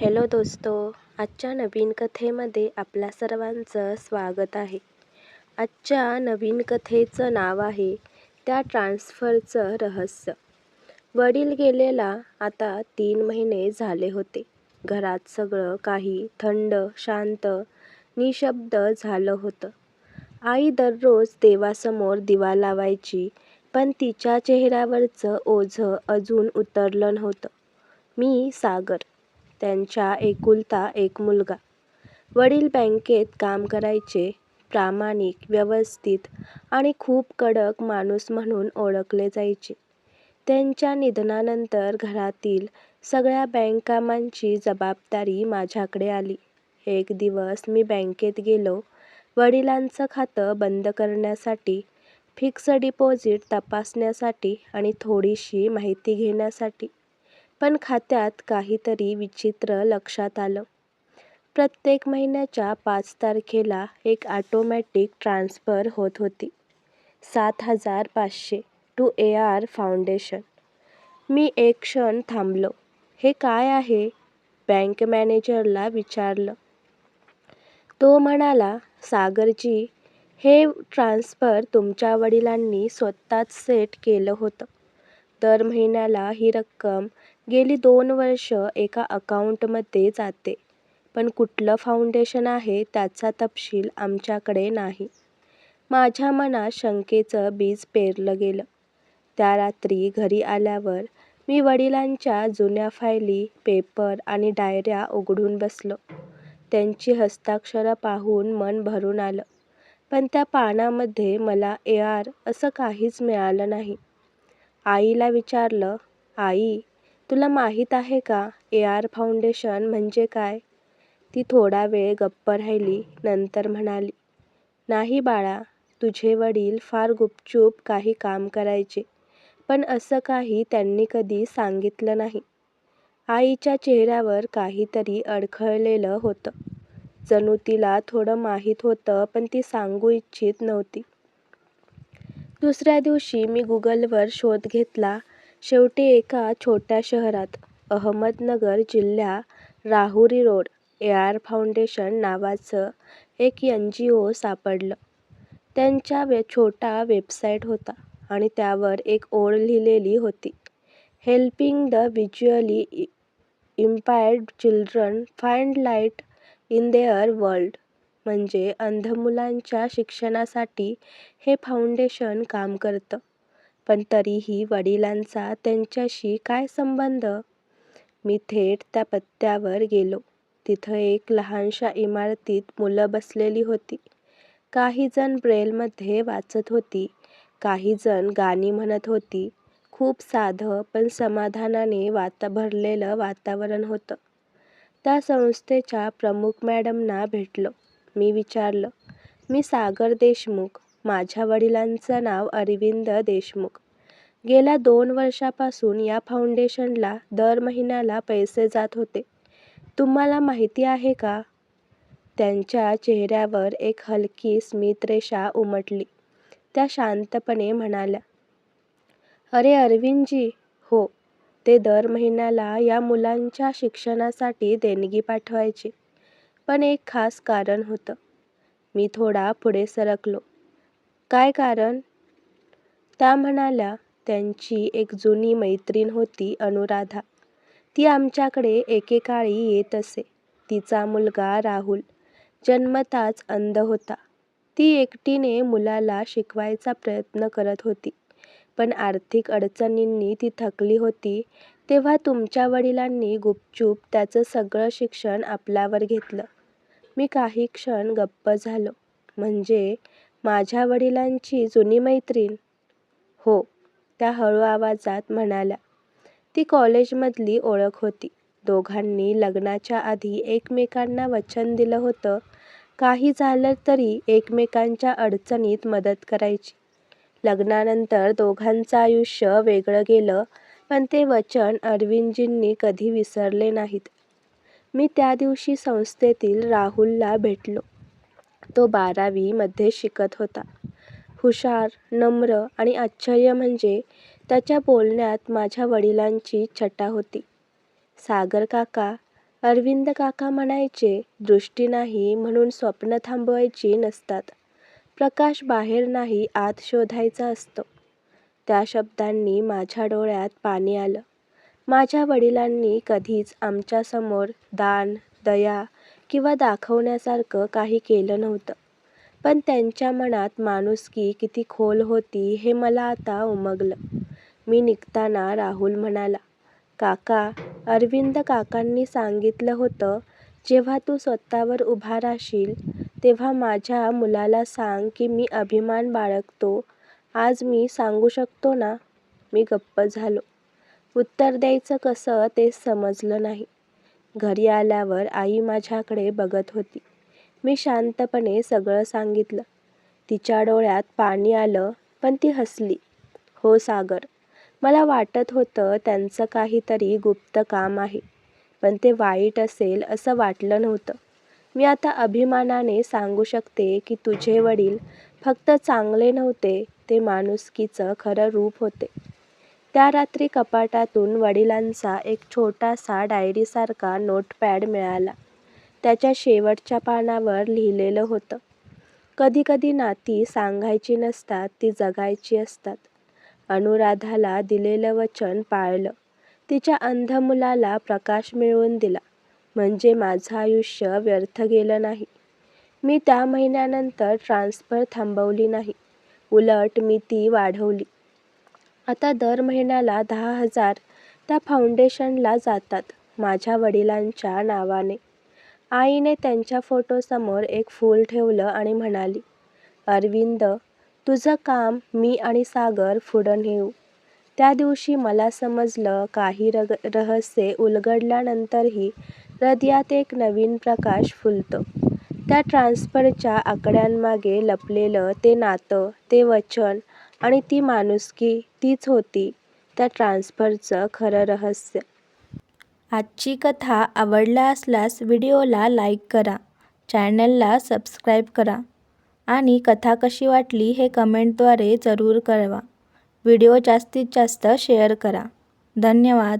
Hello दोस्तो आजच्या नवीन कथेमध्ये आपल्या सर्वांचं स्वागत आहे. आजच्या नवीन कथेचं नाव आहे त्या ट्रान्स्फरचं रहस्य. वडील गेलेला आता तीन महिने झाले होते. घरात सगळं काही थंड शांत निशब्द झालं होतं. आई दररोज देवासमोर दिवा लावायची पण तिच्या चेहऱ्यावरचं ओझं अजून उतरलं नव्हतं. मी सागर त्यांचा एकुलता एक मुलगा. वडील बँकेत काम करायचे प्रामाणिक व्यवस्थित आणि खूप कडक माणूस म्हणून ओळखले जायचे. त्यांच्या निधनानंतर घरातील सगळ्या बँक कामांची जबाबदारी माझ्याकडे आली. एक दिवस मी बँकेत गेलो. वडिलांचं खातं बंद करण्यासाठी फिक्स डिपॉझिट तपासण्यासाठी आणि थोडीशी माहिती घेण्यासाठी. पण खात्यात काहीतरी विचित्र लक्षात आलं. प्रत्येक महिन्याच्या पाच तारखेला एक ऑटोमॅटिक ट्रान्स्फर होत होती. सात हजार पाचशे टू ए आर फाउंडेशन मी एक क्षण थांबलो. हे काय आहे? बँक मॅनेजरला विचारलं. तो म्हणाला सागरजी हे ट्रान्स्फर तुमच्या वडिलांनी स्वतःच सेट केलं होतं. दर महिन्याला ही रक्कम गेली दोन वर्ष एका अकाउंटमध्ये जाते. पण कुठलं फाउंडेशन आहे त्याचा तपशील आमच्याकडे नाही. माझ्या मनात शंकेचं बीज पेरलं गेलं. त्या रात्री घरी आल्यावर मी वडिलांच्या जुन्या फायली पेपर आणि डायऱ्या उघडून बसलो. त्यांची हस्ताक्षरं पाहून मन भरून आलं. पण त्या पानामध्ये मला ए आर असं काहीच मिळालं नाही. आईला विचारलं आई तुला माहीत आहे का ए आर फाउंडेशन म्हणजे काय? ती थोडा वेळ गप्प राहिली नंतर म्हणाली नाही बाळा तुझे वडील फार गुपचूप काही काम करायचे पण असं काही त्यांनी कधी सांगितलं नाही. आईच्या चेहऱ्यावर काहीतरी अडखळलेलं होतं. जणू तिला थोडं माहीत होतं पण ती सांगू इच्छित नव्हती. दुसऱ्या दिवशी मी गुगलवर शोध घेतला शेवटी एका छोट्या शहरात अहमदनगर जिल्ह्या राहुरी रोड एआर फाउंडेशन नावाचं एक एन जी ओ सापडलं. त्यांच्या वे छोटा वेबसाईट होता आणि त्यावर एक ओळ लिहिलेली होती. Helping the visually impaired children find light in their world म्हणजे अंध मुलांच्या शिक्षणासाठी हे फाउंडेशन काम करतं. पण तरीही वडिलांचा त्यांच्याशी काय संबंध? मी थेट त्या पत्त्यावर गेलो. तिथं एक लहानशा इमारतीत मुलं बसलेली होती. काही जण ब्रेलमध्ये वाचत होती. काही जण गाणी म्हणत होती. खूप साधं पण समाधानाने वाता भरलेलं वातावरण होतं. त्या संस्थेच्या प्रमुख मॅडमना भेटलो. मी विचारलं मी सागर देशमुख माझ्या वडिलांचं नाव अरविंद देशमुख. गेल्या दोन वर्षापासून या फाउंडेशनला दर महिन्याला पैसे जात होते. तुम्हाला माहिती आहे का? त्यांच्या चेहऱ्यावर एक हलकी स्मितरेषा उमटली. त्या शांतपणे म्हणाल्या अरे अरविंदजी हो ते दर महिन्याला या मुलांच्या शिक्षणासाठी देणगी पाठवायचे. पण एक खास कारण होतं. मी थोडा पुढे सरकलो. काय कारण? त्या म्हणाल्या त्यांची एक जुनी मैत्रीण होती अनुराधा. ती आमच्याकडे एकेकाळी येत असे. तिचा मुलगा राहुल. जन्मताच अंध होता. ती एकटीने मुलाला शिकवायचा प्रयत्न करत होती. पण आर्थिक अडचणींनी ती थकली होती. तेव्हा तुमच्या वडिलांनी गुपचूप त्याचं सगळं शिक्षण आपल्यावर घेतलं. मी काही क्षण गप्प झालो. म्हणजे माझ्या वडिलांची जुनी मैत्रीण. हो त्या हळू आवाजात म्हणाल्या. ती कॉलेजमधली ओळख होती. दोघांनी लग्नाच्या आधी एकमेकांना वचन दिलं होतं. काही झालं तरी एकमेकांच्या अडचणीत मदत करायची. लग्नानंतर दोघांचं आयुष्य वेगळं गेलं पण ते वचन अरविंदजींनी कधी विसरले नाहीत. मी त्या दिवशी संस्थेतील राहुलला भेटलो. तो बारावीमध्ये शिकत होता हुशार नम्र आणि आश्चर्य म्हणजे त्याच्या बोलण्यात माझ्या वडिलांची छटा होती सागर काका अरविंद काका म्हणायचे, दृष्टी नाही म्हणून स्वप्न थांबवायची नसतात. प्रकाश बाहेर नाही आत शोधायचा असतो. त्या शब्दांनी माझ्या डोळ्यात पाणी आलं. माझ्या वडिलांनी कधीच आमच्यासमोर दान, दया किंवा दाखवण्यासारखं काही केलं नव्हतं. पण त्यांच्या मनात माणुसकी किती खोल होती हे मला आता उमगलं. मी निघताना राहुल म्हणाला, काका, अरविंद काकांनी सांगितलं होतं जेव्हा तू स्वतःवर उभा राहशील तेव्हा माझ्या मुलाला सांग की मी अभिमान बाळगतो आज मी सांगू शकतो ना? मी गप्प झालो. उत्तर द्यायचं कसं ते समजलं नाही. घरी आल्यावर आई माझ्याकडे बघत होती. मी शांतपणे सगळं सांगितलं. तिच्या डोळ्यात पाणी आलं पण ती हसली. हो सागर, मला वाटत होतं त्यांचं काहीतरी गुप्त काम आहे. पण ते वाईट असेल असं वाटलं नव्हतं. मी आता अभिमानाने सांगू शकते की तुझे वडील फक्त चांगले नव्हते, ते माणुसकीचं खरं रूप होते. त्या रात्री कपाटातून वडिलांचा एक छोटासा डायरीसारखा नोटपॅड मिळाला. त्याच्या शेवटच्या पानावर लिहिलेलं होतं, कधीकधी नाती सांगायची नसतात ती जगायची असतात. अनुराधाला दिलेलं वचन पाळलं. तिच्या अंध मुलाला प्रकाश मिळवून दिला. म्हणजे माझं आयुष्य व्यर्थ गेलं नाही. मी त्या महिन्यानंतर ट्रान्सफर थांबवली नाही. उलट मी ती वाढवली. आता दर महिन्याला दहा हजार त्या फाउंडेशनला जातात माझ्या वडिलांच्या नावाने. आईने त्यांच्या फोटोसमोर एक फूल ठेवलं आणि म्हणाली, अरविंद, तुझं काम मी आणि सागर पुढं नेऊ. त्या दिवशी मला समजलं काही रग रहस्य उलगडल्यानंतरही हृदयात एक नवीन प्रकाश फुलतो. त्या ट्रान्सफरच्या आकड्यांमागे लपलेलं ते नातं, ते वचन आणि ती माणुसकी तीच होती त्या ट्रान्सफरचं खरं रहस्य. आजची कथा आवडला असल्यास व्हिडिओला लाईक करा, चॅनलला सबस्क्राईब करा आणि कथा कशी वाटली हे कमेंटद्वारे जरूर कळवा. व्हिडिओ जास्तीत जास्त शेअर करा. धन्यवाद.